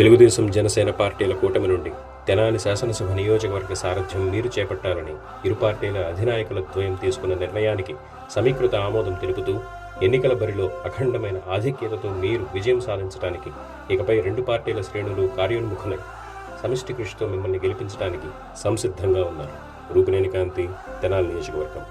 తెలుగుదేశం జనసేన పార్టీల కూటమి నుండి తెనాలి శాసనసభ నియోజకవర్గ సారథ్యం మీరు చేపట్టాలని ఇరు పార్టీల అధినాయకుల ద్వయం తీసుకున్న నిర్ణయానికి సమీకృత ఆమోదం తెలుపుతూ ఎన్నికల బరిలో అఖండమైన ఆధిక్యతతో మీరు విజయం సాధించడానికి ఇకపై రెండు పార్టీల శ్రేణులు కార్యోన్ముఖులై సమిష్టి కృషితో మిమ్మల్ని గెలిపించడానికి సంసిద్ధంగా ఉన్నారు. రూపునేని కాంతి తెనాలి నియోజకవర్గం.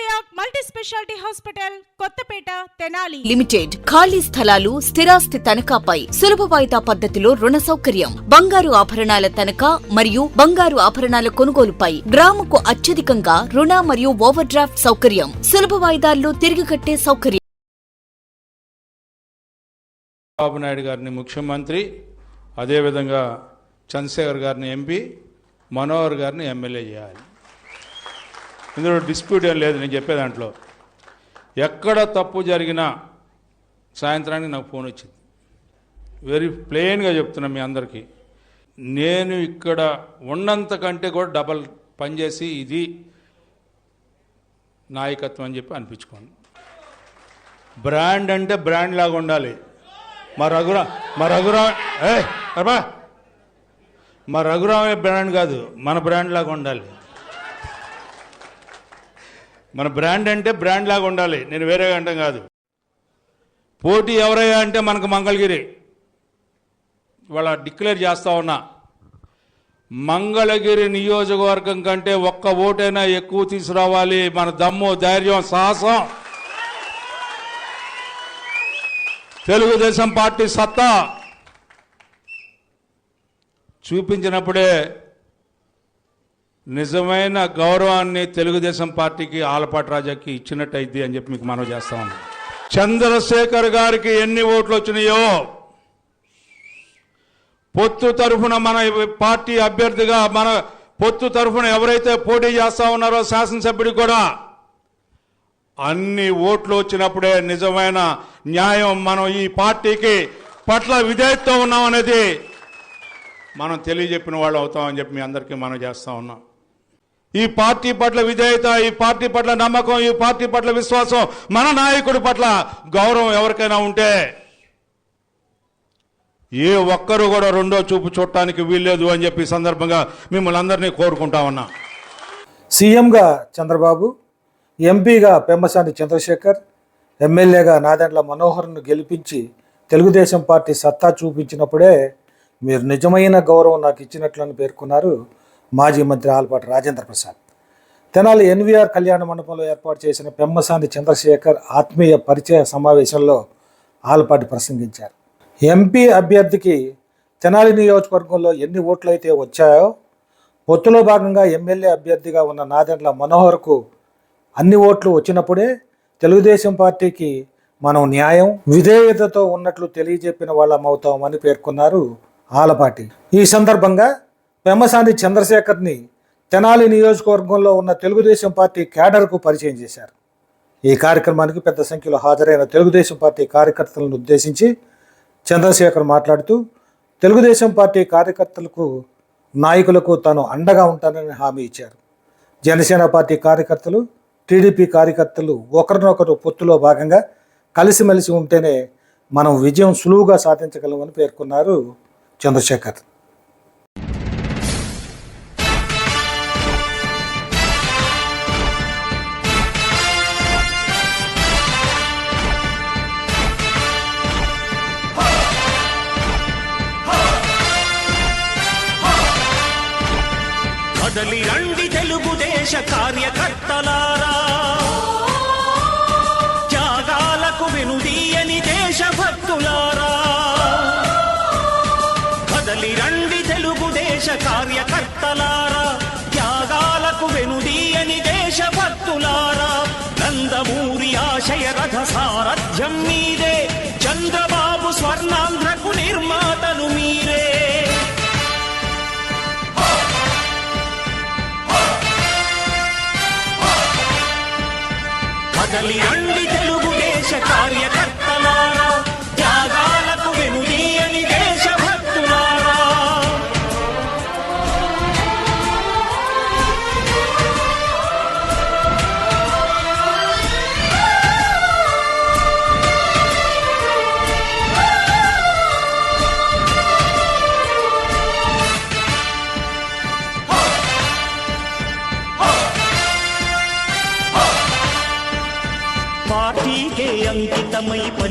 Cardiac multi speciality hospital Kothapeta Tenali. Limited. ఖాళీ స్థలాలు స్థిరాస్తి తనఖాపై సులభ వాయిదా పద్ధతిలో రుణ సౌకర్యం. బంగారు ఆభరణాల తనఖా మరియు బంగారు ఆభరణాల కొనుగోలుపై గ్రాముకు అత్యధికంగా రుణ మరియు ఓవర్ డ్రాఫ్ట్ సౌకర్యం. సులభ వాయిదాల్లో తిరిగి కట్టే సౌకర్యం. బాబు నాయుడు గారిని ముఖ్యమంత్రి అదేవిధంగా చంద్రశేఖర్ గారిని ఎంపీ మనోహర్ గారిని ఎమ్మెల్యే చేయాలి. ఇందులో డిస్ప్యూట్ ఏం లేదు నేను చెప్పే దాంట్లో. ఎక్కడ తప్పు జరిగినా సాయంత్రానికి నాకు ఫోన్ వచ్చింది. వెరీ ప్లెయిన్గా చెప్తున్నా మీ అందరికీ. నేను ఇక్కడ ఉన్నంత కంటే కూడా డబల్ పనిచేసి ఇది నాయకత్వం అని చెప్పి అనిపించుకోండి బ్రాండ్ అంటే బ్రాండ్ లాగా ఉండాలి. మా రఘురా మా రఘురా ఏ మా రఘురామే బ్రాండ్ కాదు మన బ్రాండ్ లాగా ఉండాలి. మన బ్రాండ్ అంటే బ్రాండ్ లాగా ఉండాలి. నేను వేరేగా అంటాం కాదు. పోటీ ఎవరయ్యా అంటే మనకు మంగళగిరి. ఇవాళ డిక్లేర్ చేస్తా ఉన్నా. మంగళగిరి నియోజకవర్గం కంటే ఒక్క ఓటైనా ఎక్కువ తీసుకురావాలి. మన దమ్ము ధైర్యం సాహసం. తెలుగుదేశం పార్టీ సత్తా. చూపించినప్పుడే నిజమైన గౌరవాన్ని తెలుగుదేశం పార్టీకి ఆలపాటి రాజాకి ఇచ్చినట్టయిద్ది అని చెప్పి మీకు మనం చేస్తాం చంద్రశేఖర్ గారికి ఎన్ని ఓట్లు వచ్చినాయో పొత్తు తరఫున మన పార్టీ అభ్యర్థిగా మన పొత్తు తరఫున ఎవరైతే పోటీ చేస్తా ఉన్నారో శాసనసభ్యుడికి కూడా అన్ని ఓట్లు వచ్చినప్పుడే నిజమైన న్యాయం మనం ఈ పార్టీకి పట్ల విధేయతతో ఉన్నాం అనేది మనం తెలియజెప్పిన వాళ్ళు అవుతామని చెప్పి మీ అందరికీ మనం చేస్తూ ఉన్నాం. ఈ పార్టీ పట్ల విధేయత ఈ పార్టీ పట్ల నమ్మకం ఈ పార్టీ పట్ల విశ్వాసం మన నాయకుడి పట్ల గౌరవం ఎవరికైనా ఉంటే ఏ ఒక్కరు కూడా రెండో చూపు చూడటానికి వీల్లేదు అని చెప్పి సందర్భంగా మిమ్మల్ని అందరినీ కోరుకుంటామన్నా. సీఎంగా చంద్రబాబు ఎంపీగా పెమ్మసాని చంద్రశేఖర్ ఎమ్మెల్యేగా నాదెండ్ల మనోహర్ను గెలిపించి తెలుగుదేశం పార్టీ సత్తా చూపించినప్పుడే మీరు నిజమైన గౌరవం నాకు ఇచ్చినట్లని పేర్కొన్నారు మాజీ మంత్రి ఆలపాటి రాజేంద్ర ప్రసాద్. తెనాలి ఎన్వీఆర్ కళ్యాణ మండపంలో ఏర్పాటు చేసిన పెమ్మసాని చంద్రశేఖర్ ఆత్మీయ పరిచయ సమావేశంలో ఆలపాటి ప్రసంగించారు. ఎంపీ అభ్యర్థికి తెనాలి నియోజకవర్గంలో ఎన్ని ఓట్లు అయితే వచ్చాయో పొత్తులో భాగంగా ఎమ్మెల్యే అభ్యర్థిగా ఉన్న నాదెండ్ల మనోహర్కు అన్ని ఓట్లు వచ్చినప్పుడే తెలుగుదేశం పార్టీకి మనం న్యాయం విధేయతతో ఉన్నట్లు తెలియజెప్పిన వాళ్ళం అవుతామని పేర్కొన్నారు ఆలపాటి. ఈ సందర్భంగా పెమ్మసాని చంద్రశేఖర్ని తెనాలి నియోజకవర్గంలో ఉన్న తెలుగుదేశం పార్టీ క్యాడర్కు పరిచయం చేశారు. ఈ కార్యక్రమానికి పెద్ద సంఖ్యలో హాజరైన తెలుగుదేశం పార్టీ కార్యకర్తలను ఉద్దేశించి చంద్రశేఖర్ మాట్లాడుతూ తెలుగుదేశం పార్టీ కార్యకర్తలకు నాయకులకు తాను అండగా ఉంటానని హామీ ఇచ్చారు. జనసేన పార్టీ కార్యకర్తలు టీడీపీ కార్యకర్తలు ఒకరినొకరు పొత్తులో భాగంగా కలిసిమెలిసి ఉంటేనే మనం విజయం సులువుగా సాధించగలమని పేర్కొన్నారు చంద్రశేఖర్. ఆశయ రథ సారథ్యం మీరే. చంద్రబాబు స్వర్ణాంధ్రకు నిర్మాతలు మీరే. కదలి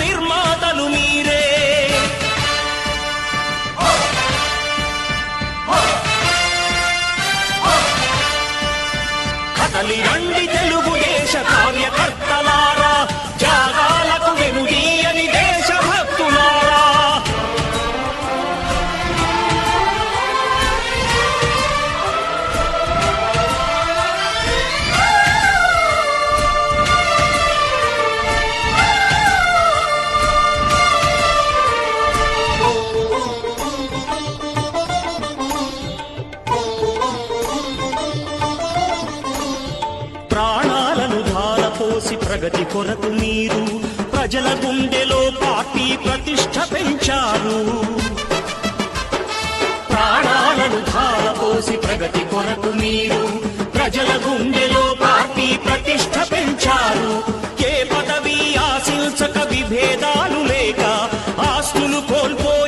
స్వర్ణాంధ్రకు ప్రగతి కొరకు మీరు ప్రజల గుండెలో పార్టీ ప్రతిష్ట పెంచారు. ప్రాణాలను ధారపోసి ప్రగతి కొరకు మీరు ప్రజల గుండెలో పార్టీ ప్రతిష్ట పెంచారు. ఏ పదవి ఆశించక విభేదాలు లేక ఆస్తులు కోల్పోయి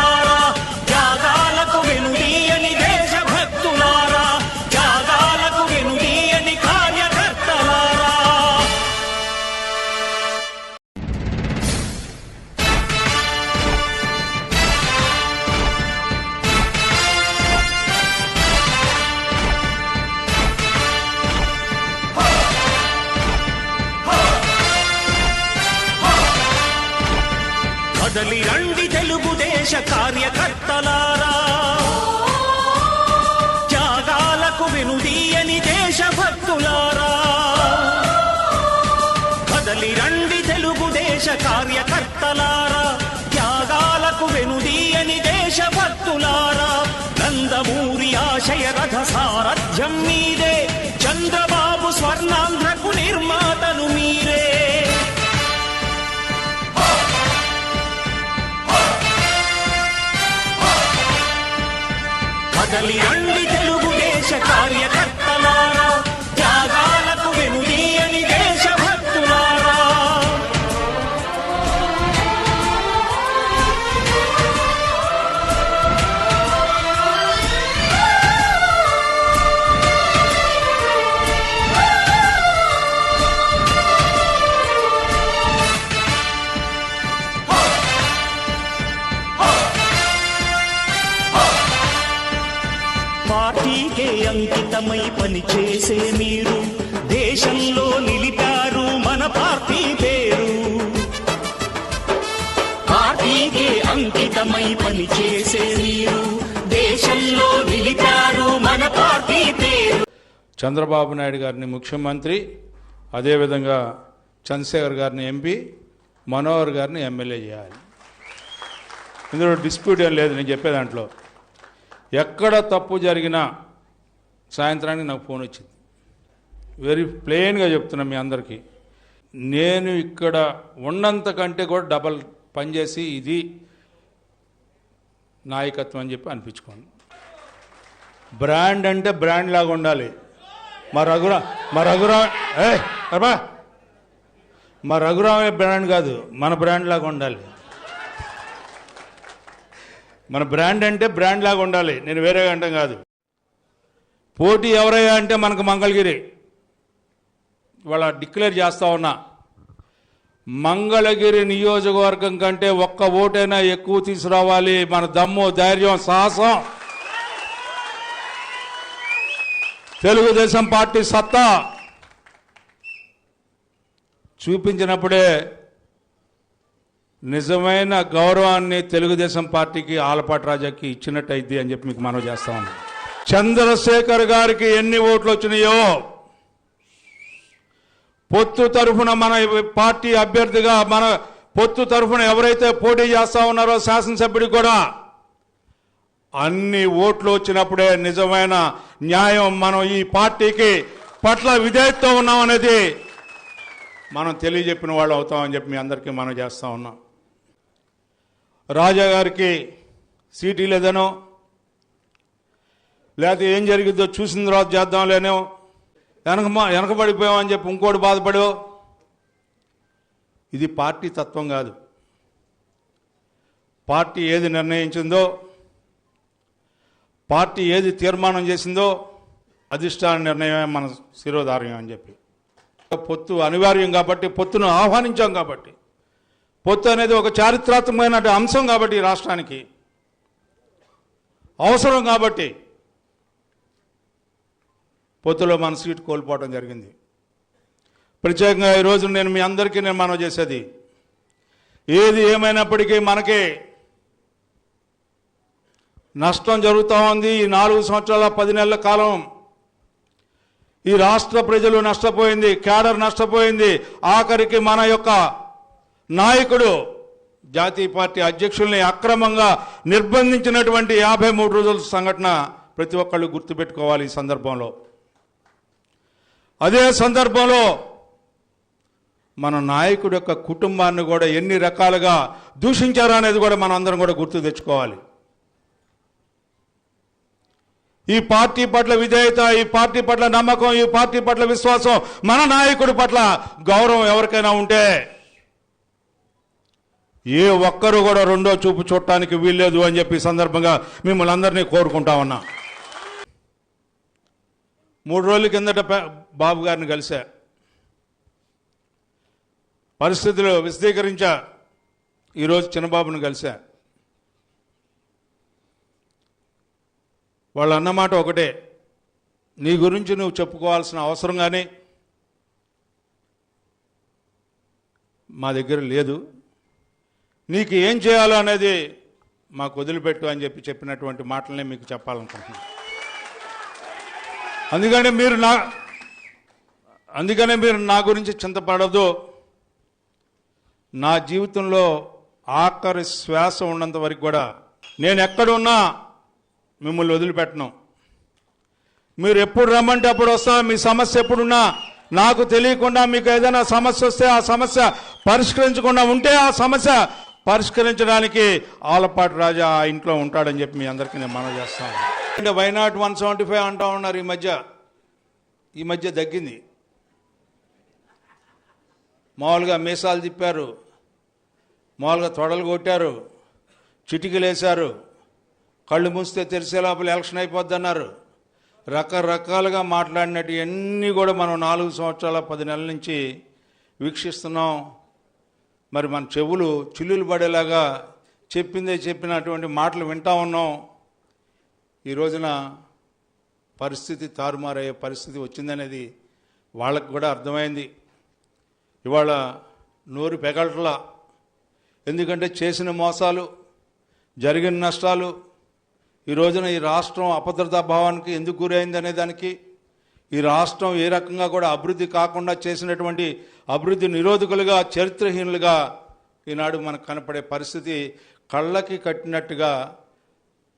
అంకితమై పనిచేసే మీరు. దేశంలో నిలిపారు మన పార్టీ పేరు. చంద్రబాబు నాయుడు గారిని ముఖ్యమంత్రి అదేవిధంగా చంద్రశేఖర్ గారిని ఎంపీ మనోహర్ గారిని ఎమ్మెల్యే చేయాలి. ఇందులో డిస్ప్యూట్ ఏం లేదు నేను చెప్పే దాంట్లో. ఎక్కడ తప్పు జరిగినా సాయంత్రానికి నాకు ఫోన్ వచ్చింది. వెరీ ప్లెయిన్గా చెప్తున్నా మీ అందరికీ. నేను ఇక్కడ ఉన్నంత కంటే కూడా డబల్ పనిచేసి ఇది నాయకత్వం అని చెప్పి అనిపించుకోండి బ్రాండ్ అంటే బ్రాండ్ లాగా ఉండాలి. మా రఘురా మా రఘురా ఏ అబ్బా! మా రఘురామే బ్రాండ్ కాదు మన బ్రాండ్ లాగా ఉండాలి. మన బ్రాండ్ అంటే బ్రాండ్ లాగా ఉండాలి నేను వేరే అంటాం కాదు. పోటీ ఎవరయ్యా అంటే మనకు మంగళగిరి. వాళ్ళ డిక్లేర్ చేస్తా ఉన్నా. మంగళగిరి నియోజకవర్గం కంటే ఒక్క ఓటైనా ఎక్కువ తీసుకురావాలి. మన దమ్ము ధైర్యం సాహసం. తెలుగుదేశం పార్టీ సత్తా చూపించినప్పుడే నిజమైన గౌరవాన్ని తెలుగుదేశం పార్టీకి ఆలపాటి రాజాకి ఇచ్చినట్టు అని చెప్పి మీకు మనం చేస్తా ఉన్నాం చంద్రశేఖర్ గారికి ఎన్ని ఓట్లు వచ్చినాయో పొత్తు తరఫున మన పార్టీ అభ్యర్థిగా మన పొత్తు తరఫున ఎవరైతే పోటీ చేస్తా ఉన్నారో శాసనసభ్యుడికి కూడా అన్ని ఓట్లు వచ్చినప్పుడే నిజమైన న్యాయం మనం ఈ పార్టీకి పట్ల విధేయతతో ఉన్నాం అనేది మనం తెలియజెప్పిన వాళ్ళు అవుతామని చెప్పి మీ అందరికీ మనం చేస్తూ ఉన్నాం. రాజా గారికి సీటీ లేదనో లేకపోతే ఏం జరిగిందో చూసిన తర్వాత చేద్దాం లేనో వెనక వెనకబడిపోయామని చెప్పి ఇంకోటి బాధపడో ఇది పార్టీ తత్వం కాదు. పార్టీ ఏది నిర్ణయించిందో పార్టీ ఏది తీర్మానం చేసిందో అధిష్టాన నిర్ణయమే మన శిరోధార్యం అని చెప్పి. పొత్తు అనివార్యం కాబట్టి పొత్తును ఆహ్వానించాం కాబట్టి. పొత్తు అనేది ఒక చారిత్రాత్మకమైన అంశం కాబట్టి రాష్ట్రానికి. అవసరం కాబట్టి పొత్తులో మన సీటు కోల్పోవడం జరిగింది. ప్రత్యేకంగా ఈరోజు నేను మీ అందరికీ నేను మనవి చేసేది ఏది ఏమైనప్పటికీ మనకే నష్టం జరుగుతూ ఉంది. ఈ నాలుగు సంవత్సరాల పది నెలల కాలం ఈ రాష్ట్ర ప్రజలు నష్టపోయింది క్యాడర్ నష్టపోయింది. ఆఖరికి మన యొక్క నాయకుడు జాతీయ పార్టీ అధ్యక్షుల్ని అక్రమంగా నిర్బంధించినటువంటి యాభై మూడు రోజుల సంఘటన ప్రతి ఒక్కళ్ళు గుర్తుపెట్టుకోవాలి ఈ సందర్భంలో. అదే సందర్భంలో మన నాయకుడి యొక్క కుటుంబాన్ని కూడా ఎన్ని రకాలుగా దూషించారు అనేది కూడా మనం అందరం కూడా గుర్తు తెచ్చుకోవాలి. ఈ పార్టీ పట్ల విధేయత ఈ పార్టీ పట్ల నమ్మకం ఈ పార్టీ పట్ల విశ్వాసం మన నాయకుడి పట్ల గౌరవం ఎవరికైనా ఉంటే ఏ ఒక్కరు కూడా రెండో చూపు చూడటానికి వీల్లేదు అని చెప్పి సందర్భంగా మిమ్మల్ని అందరినీ కోరుకుంటా ఉన్నా. మూడు రోజుల కిందట బాబు గారిని కలిశా. పరిస్థితులు విశదీకరించా. ఈరోజు చిన్నబాబును కలిశా. వాళ్ళు అన్నమాట ఒకటే. నీ గురించి నువ్వు చెప్పుకోవాల్సిన అవసరం కానీ మా దగ్గర లేదు. నీకు ఏం చేయాలో అనేది మాకు వదిలిపెట్టు అని చెప్పి చెప్పినటువంటి మాటలనే మీకు చెప్పాలనుకుంటున్నాను అందుకనే మీరు నా అందుకనే మీరు నా గురించి చింతపడదు. నా జీవితంలో ఆఖరి శ్వాస ఉన్నంత వరకు కూడా నేను ఎక్కడున్నా మిమ్మల్ని వదిలిపెట్టను. మీరు ఎప్పుడు రమ్మంటే అప్పుడు వస్తా మీ సమస్య ఎప్పుడున్నా నాకు తెలియకుండా మీకు ఏదైనా సమస్య వస్తే ఆ సమస్య పరిష్కరించకుండా ఉంటే ఆ సమస్య పరిష్కరించడానికి ఆలపాటి రాజా ఆ ఇంట్లో ఉంటాడని చెప్పి మీ అందరికీ నేను మనం చేస్తాను అంటే వైనాట్ వన్ సెవెంటీ ఫైవ్ అంటా ఉన్నారు ఈ మధ్య? ఈ మధ్య తగ్గింది. మామూలుగా మీసాలు తిప్పారు. మామూలుగా తొడలు కొట్టారు. చిటికలేశారు కళ్ళు మూస్తే తెరిసే లోపల ఎలక్షన్ అయిపోద్దన్నారు. రకరకాలుగా మాట్లాడినట్టు అన్నీ కూడా మనం నాలుగు సంవత్సరాల పది నెలల నుంచి వీక్షిస్తున్నాం. మరి మన చెవులు చిల్లులు పడేలాగా చెప్పిందే చెప్పినటువంటి మాటలు వింటా ఉన్నాం. ఈ రోజున పరిస్థితి తారుమారయ్యే పరిస్థితి వచ్చిందనేది వాళ్ళకు కూడా అర్థమైంది. ఇవాళ నోరు పెగలట్లా. ఎందుకంటే చేసిన మోసాలు జరిగిన నష్టాలు ఈ రోజున ఈ రాష్ట్రం అభద్రతా భావానికి ఎందుకు గురైంది అనే దానికి ఈ రాష్ట్రం ఏ రకంగా కూడా అభివృద్ధి కాకుండా చేసినటువంటి అభివృద్ధి నిరోధకులుగా చరిత్రహీనులుగా ఈనాడు మనకు కనపడే పరిస్థితి కళ్ళకి కట్టినట్టుగా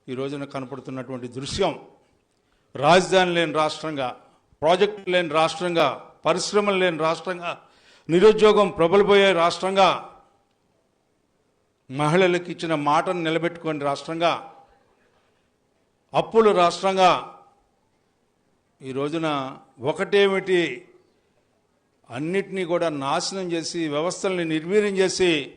ఈ రోజున కనపడుతున్నటువంటి దృశ్యం. రాజధాని లేని రాష్ట్రంగా ప్రాజెక్టు లేని రాష్ట్రంగా పరిశ్రమలు లేని రాష్ట్రంగా నిరుద్యోగం ప్రబలిపోయే రాష్ట్రంగా మహిళలకు ఇచ్చిన మాటను నిలబెట్టుకునే రాష్ట్రంగా అప్పులు రాష్ట్రంగా ఈ రోజున ఒకటేమిటి? అన్నిటినీ కూడా నాశనం చేసి వ్యవస్థల్ని నిర్వీర్యం చేసి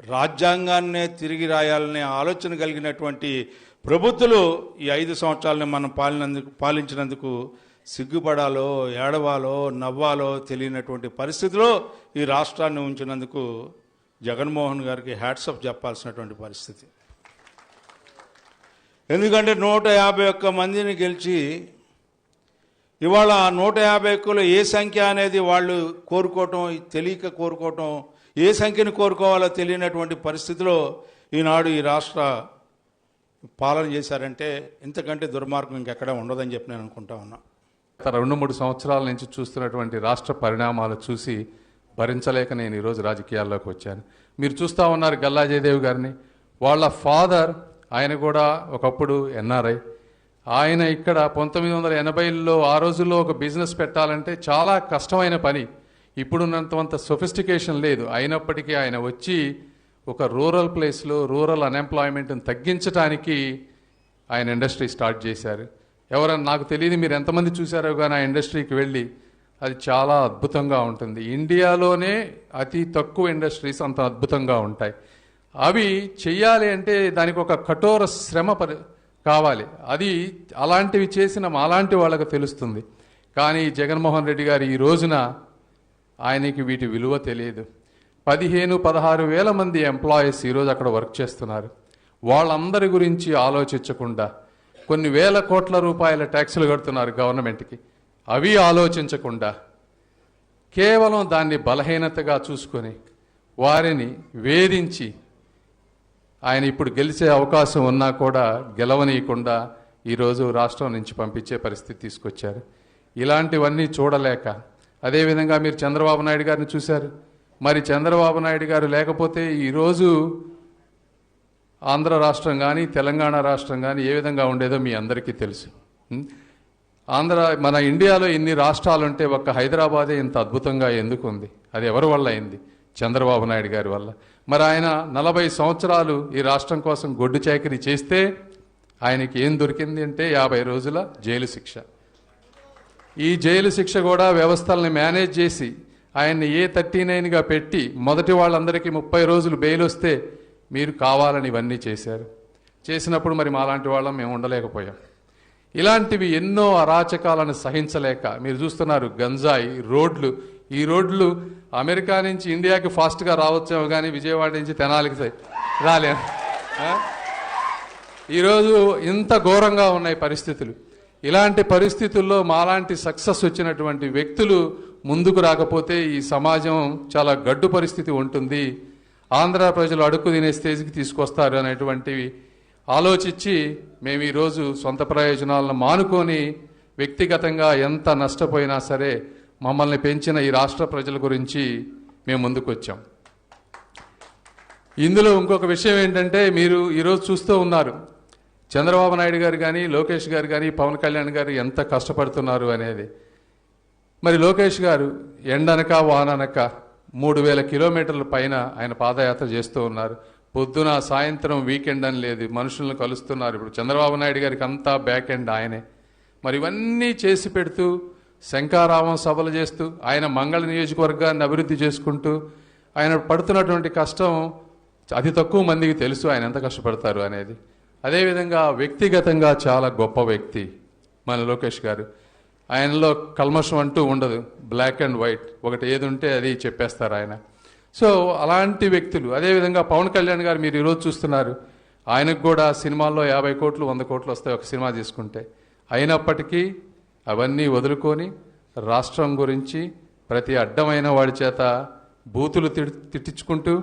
రాజ్యాంగాన్నే తిరిగి రాయాలనే ఆలోచన కలిగినటువంటి ప్రభుత్వాలు ఈ ఐదు సంవత్సరాలని మనం పాలినందుకు పాలించినందుకు సిగ్గుపడాలో ఏడవాలో నవ్వాలో తెలియనటువంటి పరిస్థితిలో ఈ రాష్ట్రాన్ని ఉంచినందుకు జగన్మోహన్ గారికి హ్యాట్సప్ చెప్పాల్సినటువంటి పరిస్థితి. ఎందుకంటే నూట యాభై ఒక్క మందిని గెలిచి ఇవాళ ఆ నూట యాభై ఎక్కువలో ఏ సంఖ్య అనేది వాళ్ళు కోరుకోవటం తెలియక కోరుకోవటం ఏ సంఖ్యను కోరుకోవాలో తెలియనటువంటి పరిస్థితిలో ఈనాడు ఈ రాష్ట్ర పాలన చేశారంటే ఇంతకంటే దుర్మార్గం ఇంకెక్కడ ఉండదని చెప్పి నేను అనుకుంటా ఉన్నా. గత రెండు మూడు సంవత్సరాల నుంచి చూస్తున్నటువంటి రాష్ట్ర పరిణామాలు చూసి భరించలేక నేను ఈరోజు రాజకీయాల్లోకి వచ్చాను. మీరు చూస్తూ ఉన్నారు గల్లా జయదేవ్ గారిని. వాళ్ళ ఫాదర్ ఆయన కూడా ఒకప్పుడు ఎన్ఆర్ఐ. ఆయన ఇక్కడ పంతొమ్మిది వందల ఎనభైలో ఆ రోజుల్లో ఒక బిజినెస్ పెట్టాలంటే చాలా కష్టమైన పని. ఇప్పుడున్నంత సొఫిస్టికేషన్ లేదు. అయినప్పటికీ ఆయన వచ్చి ఒక రూరల్ ప్లేస్లో రూరల్ అన్ఎంప్లాయ్మెంట్ని తగ్గించడానికి ఆయన ఇండస్ట్రీ స్టార్ట్ చేశారు. ఎవరన్నా నాకు తెలియదు మీరు ఎంతమంది చూశారో కానీ ఆ ఇండస్ట్రీకి వెళ్ళి అది చాలా అద్భుతంగా ఉంటుంది. ఇండియాలోనే అతి తక్కువ ఇండస్ట్రీస్ అంత అద్భుతంగా ఉంటాయి. అవి చెయ్యాలి అంటే దానికి ఒక కఠోర శ్రమ పరి కావాలి. అది అలాంటివి చేసిన అలాంటి వాళ్ళకు తెలుస్తుంది. కానీ జగన్మోహన్ రెడ్డి గారు ఈ రోజున ఆయనకి వీటి విలువ తెలియదు. పదిహేను పదహారు వేల మంది ఎంప్లాయీస్ ఈరోజు అక్కడ వర్క్ చేస్తున్నారు. వాళ్ళందరి గురించి ఆలోచించకుండా కొన్ని వేల కోట్ల రూపాయల ట్యాక్సులు కడుతున్నారు గవర్నమెంట్కి. అవి ఆలోచించకుండా కేవలం దాన్ని బలహీనతగా చూసుకొని వారిని వేధించి ఆయన ఇప్పుడు గెలిచే అవకాశం ఉన్నా కూడా గెలవనీయకుండా ఈరోజు రాష్ట్రం నుంచి పంపించే పరిస్థితి తీసుకొచ్చారు. ఇలాంటివన్నీ చూడలేక అదేవిధంగా మీరు చంద్రబాబు నాయుడు గారిని చూశారు. మరి చంద్రబాబు నాయుడు గారు లేకపోతే ఈరోజు ఆంధ్ర రాష్ట్రం కానీ తెలంగాణ రాష్ట్రం కానీ ఏ విధంగా ఉండేదో మీ అందరికీ తెలుసు. ఆంధ్ర మన ఇండియాలో ఇన్ని రాష్ట్రాలు ఉంటే ఒక్క హైదరాబాదే ఇంత అద్భుతంగా ఎందుకు ఉంది అది ఎవరి వల్ల అయింది? చంద్రబాబు నాయుడు గారి వల్ల. మరి ఆయన నలభై సంవత్సరాలు ఈ రాష్ట్రం కోసం గొడ్డు చాకరీ చేస్తే ఆయనకి ఏం దొరికింది అంటే యాభై రోజుల జైలు శిక్ష. ఈ జైలు శిక్ష కూడా వ్యవస్థల్ని మేనేజ్ చేసి ఆయన్ని ఏ థర్టీ నైన్గా పెట్టి మొదటి వాళ్ళందరికీ ముప్పై రోజులు బెయిల్ వస్తే మీరు కావాలని ఇవన్నీ చేశారు. చేసినప్పుడు మరి మాలాంటి వాళ్ళం మేము ఉండలేకపోయాం. ఇలాంటివి ఎన్నో అరాచకాలను సహించలేక మీరు చూస్తున్నారు గంజాయి రోడ్లు ఈ రోడ్లు అమెరికా నుంచి ఇండియాకి ఫాస్ట్గా రావచ్చేమో కానీ విజయవాడ నుంచి తెనాలికి సై- రాలే. ఈరోజు ఇంత ఘోరంగా ఉన్నాయి పరిస్థితులు. ఇలాంటి పరిస్థితుల్లో మాలాంటి సక్సెస్ వచ్చినటువంటి వ్యక్తులు ముందుకు రాకపోతే ఈ సమాజం చాలా గడ్డు పరిస్థితి ఉంటుంది. ఆంధ్ర ప్రజలు అడుక్కు తినే స్టేజ్కి తీసుకొస్తారు అనేటువంటివి ఆలోచించి మేము ఈరోజు సొంత ప్రయోజనాలను మానుకొని వ్యక్తిగతంగా ఎంత నష్టపోయినా సరే మమ్మల్ని పెంచిన ఈ రాష్ట్ర ప్రజల గురించి మేము ముందుకొచ్చాం. ఇందులో ఇంకొక విషయం ఏంటంటే మీరు ఈరోజు చూస్తూ ఉన్నారు. చంద్రబాబు నాయుడు గారు కానీ లోకేష్ గారు కానీ పవన్ కళ్యాణ్ గారు ఎంత కష్టపడుతున్నారు అనేది. మరి లోకేష్ గారు ఎండనక వాననక మూడు వేల కిలోమీటర్ల పైన ఆయన పాదయాత్ర చేస్తూ ఉన్నారు. పొద్దున సాయంత్రం వీకెండ్ అని లేదు మనుషులను కలుస్తున్నారు. ఇప్పుడు చంద్రబాబు నాయుడు గారికి అంతా బ్యాక్ ఎండ్ ఆయనే. మరి ఇవన్నీ చేసి పెడుతూ శంకారావం సభలు చేస్తూ ఆయన మంగళ నియోజకవర్గాన్ని అభివృద్ధి చేసుకుంటూ ఆయన పడుతున్నటువంటి కష్టం అతి తక్కువ మందికి తెలుసు ఆయన ఎంత కష్టపడతారు అనేది. అదేవిధంగా వ్యక్తిగతంగా చాలా గొప్ప వ్యక్తి మన లోకేష్ గారు. ఆయనలో కల్మషం అంటూ ఉండదు బ్లాక్ అండ్ వైట్ ఒకటి ఏది ఉంటే అది చెప్పేస్తారు ఆయన. సో అలాంటి వ్యక్తులు అదేవిధంగా పవన్ కళ్యాణ్ గారు మీరు ఈరోజు చూస్తున్నారు. ఆయనకు కూడా సినిమాల్లో యాభై కోట్లు వంద కోట్లు వస్తాయి ఒక సినిమా తీసుకుంటే. అయినప్పటికీ అవన్నీ వదులుకొని రాష్ట్రం గురించి ప్రతి అడ్డమైన వాడి చేత బూతులు తిట్టించుకుంటూ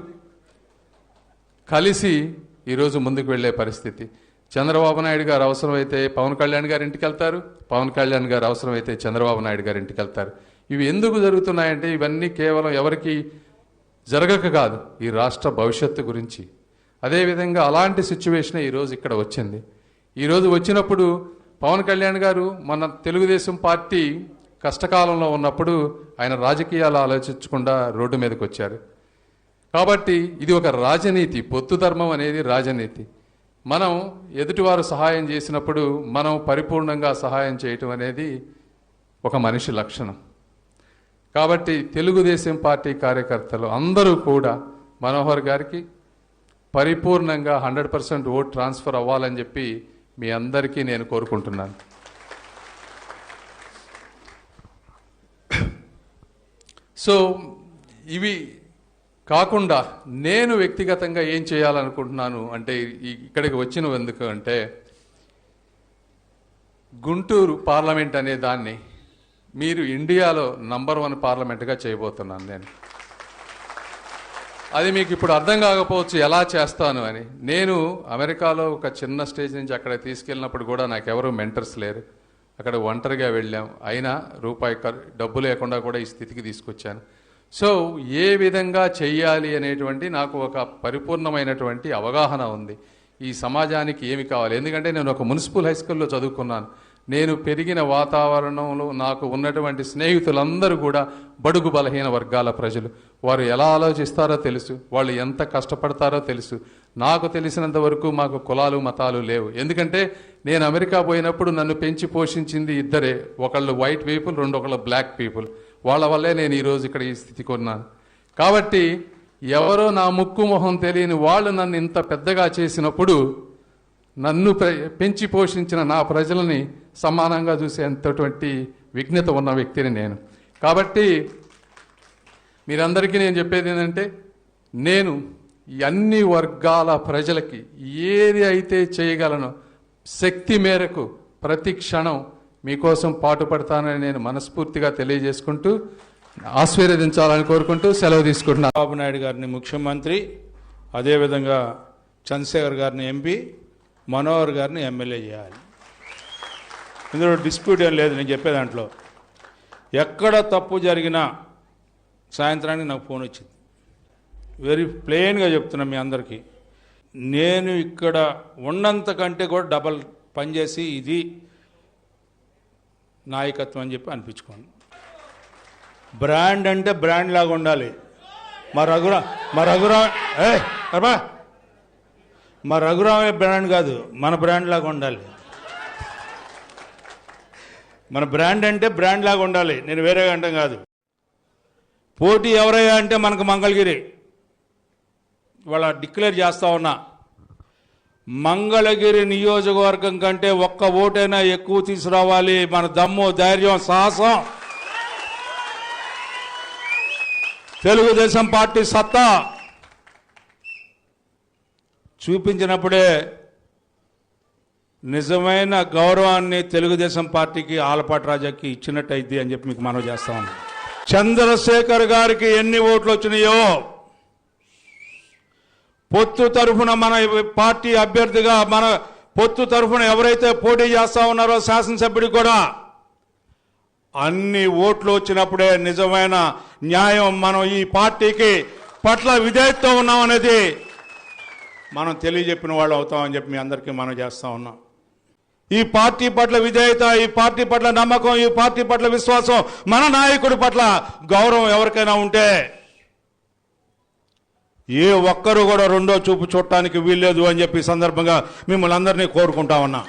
కలిసి ఈరోజు ముందుకు వెళ్ళే పరిస్థితి. చంద్రబాబు నాయుడు గారు అవసరమైతే పవన్ కళ్యాణ్ గారి ఇంటికి వెళ్తారు పవన్ కళ్యాణ్ గారు అవసరమైతే చంద్రబాబు నాయుడు గారి ఇంటికి వెళ్తారు. ఇవి ఎందుకు జరుగుతున్నాయంటే ఇవన్నీ కేవలం ఎవరికి జరగక కాదు ఈ రాష్ట్ర భవిష్యత్తు గురించి. అదేవిధంగా అలాంటి సిచ్యువేషనే ఈరోజు ఇక్కడ వచ్చింది. ఈరోజు వచ్చినప్పుడు పవన్ కళ్యాణ్ గారు మన తెలుగుదేశం పార్టీ కష్టకాలంలో ఉన్నప్పుడు ఆయన రాజకీయాలు ఆలోచించకుండా రోడ్డు మీదకి వచ్చారు. కాబట్టి ఇది ఒక రాజనీతి పొత్తు ధర్మం అనేది రాజనీతి. మనం ఎదుటివారు సహాయం చేసినప్పుడు మనం పరిపూర్ణంగా సహాయం చేయటం అనేది ఒక మనిషి లక్షణం. కాబట్టి తెలుగుదేశం పార్టీ కార్యకర్తలు అందరూ కూడా మనోహర్ గారికి పరిపూర్ణంగా హండ్రెడ్ పర్సెంట్ ఓట్ ట్రాన్స్ఫర్ అవ్వాలని చెప్పి మీ అందరికీ నేను కోరుకుంటున్నాను. సో ఇవి కాకుండా నేను వ్యక్తిగతంగా ఏం చేయాలనుకుంటున్నాను అంటే ఇక్కడికి వచ్చిన ఎందుకు అంటే గుంటూరు పార్లమెంట్ అనే దాన్ని మీరు ఇండియాలో నంబర్ వన్ పార్లమెంట్గా చేయబోతున్నాను నేను. అది మీకు ఇప్పుడు అర్థం కాకపోవచ్చు ఎలా చేస్తాను అని. నేను అమెరికాలో ఒక చిన్న స్టేజ్ నుంచి అక్కడ తీసుకెళ్ళినప్పుడు కూడా నాకు ఎవరు మెంటర్స్ లేరు. అక్కడ ఒంటరిగా వెళ్ళాం. అయినా రూపాయి డబ్బు లేకుండా కూడా ఈ స్థితికి తీసుకొచ్చాను. సో ఏ విధంగా చెయ్యాలి అనేటువంటి నాకు ఒక పరిపూర్ణమైనటువంటి అవగాహన ఉంది. ఈ సమాజానికి ఏమి కావాలి? ఎందుకంటే నేను ఒక మున్సిపల్ హై స్కూల్లో చదువుకున్నాను. నేను పెరిగిన వాతావరణంలో నాకు ఉన్నటువంటి స్నేహితులందరూ కూడా బడుగు బలహీన వర్గాల ప్రజలు. వారు ఎలా ఆలోచిస్తారో తెలుసు. వాళ్ళు ఎంత కష్టపడతారో తెలుసు. నాకు తెలిసినంత వరకు మాకు కులాలు మతాలు లేవు. ఎందుకంటే నేను అమెరికా పోయినప్పుడు నన్ను పెంచి పోషించింది ఇద్దరే. ఒకళ్ళు వైట్ పీపుల్ రెండు ఒకళ్ళు బ్లాక్ పీపుల్. వాళ్ళ వల్లే నేను ఈరోజు ఇక్కడ ఈ స్థితికి ఉన్నాను కాబట్టి ఎవరో నా ముక్కు మొహం తెలియని వాళ్ళు నన్ను ఇంత పెద్దగా చేసినప్పుడు నన్ను ప్ర- పెంచి పోషించిన నా ప్రజలని సమానంగా చూసేంతటువంటి విఘ్నత ఉన్న వ్యక్తిని నేను. కాబట్టి మీరందరికీ నేను చెప్పేది ఏంటంటే నేను అన్ని వర్గాల ప్రజలకి ఏది అయితే చేయగలనో శక్తి మేరకు ప్రతి క్షణం మీకోసం పాటుపడతానని నేను మనస్ఫూర్తిగా తెలియజేసుకుంటూ ఆశీర్వదించాలని కోరుకుంటూ సెలవు తీసుకుంటున్నాను బాబు నాయుడు గారిని ముఖ్యమంత్రి అదేవిధంగా చంద్రశేఖర్ గారిని ఎంపీ మనోహర్ గారిని ఎమ్మెల్యే చేయాలి. ఇందులో డిస్ప్యూట్ ఏం లేదు నేను చెప్పే దాంట్లో. ఎక్కడ తప్పు జరిగినా సాయంత్రానికి నాకు ఫోన్ వచ్చింది. వెరీ ప్లెయిన్గా చెప్తున్నా మీ అందరికీ. నేను ఇక్కడ ఉన్నంత కంటే కూడా డబల్ పనిచేసి ఇది నాయకత్వం అని చెప్పి అనిపించుకోండి బ్రాండ్ అంటే బ్రాండ్ లాగా ఉండాలి. మా రఘురా మా రఘురా ఏ మా రఘురామే బ్రాండ్ కాదు మన బ్రాండ్ లాగా ఉండాలి. మన బ్రాండ్ అంటే బ్రాండ్ లాగా ఉండాలి. నేను వేరేగా అంటాం కాదు. పోటీ ఎవరయ్యా అంటే మనకు మంగళగిరి. ఇవాళ డిక్లేర్ చేస్తా ఉన్నా. మంగళగిరి నియోజకవర్గం కంటే ఒక్క ఓటైనా ఎక్కువ తీసుకురావాలి. మన దమ్ము ధైర్యం సాహసం. తెలుగుదేశం పార్టీ సత్తా. చూపించినప్పుడే నిజమైన గౌరవాన్ని తెలుగుదేశం పార్టీకి ఆలపాటి రాజాకి ఇచ్చినట్టయిద్ది అని చెప్పి మీకు మనవి చేస్తాం చంద్రశేఖర్ గారికి ఎన్ని ఓట్లు వచ్చినాయో పొత్తు తరఫున మన పార్టీ అభ్యర్థిగా మన పొత్తు తరఫున ఎవరైతే పోటీ చేస్తా ఉన్నారో శాసనసభ్యుడికి కూడా అన్ని ఓట్లు వచ్చినప్పుడే నిజమైన న్యాయం మనం ఈ పార్టీకి పట్ల విధేయతతో ఉన్నాం అనేది మనం తెలియజెప్పిన వాళ్ళు అవుతామని చెప్పి మీ అందరికీ మనం చేస్తా ఉన్నాం. ఈ పార్టీ పట్ల విధేయత ఈ పార్టీ పట్ల నమ్మకం ఈ పార్టీ పట్ల విశ్వాసం మన నాయకుడి పట్ల గౌరవం ఎవరికైనా ఉంటే ఏ ఒక్కరు కూడా రెండో చూపు చూడటానికి వీల్లేదు అని చెప్పి సందర్భంగా మిమ్మల్ని అందరినీ కోరుకుంటా ఉన్నా.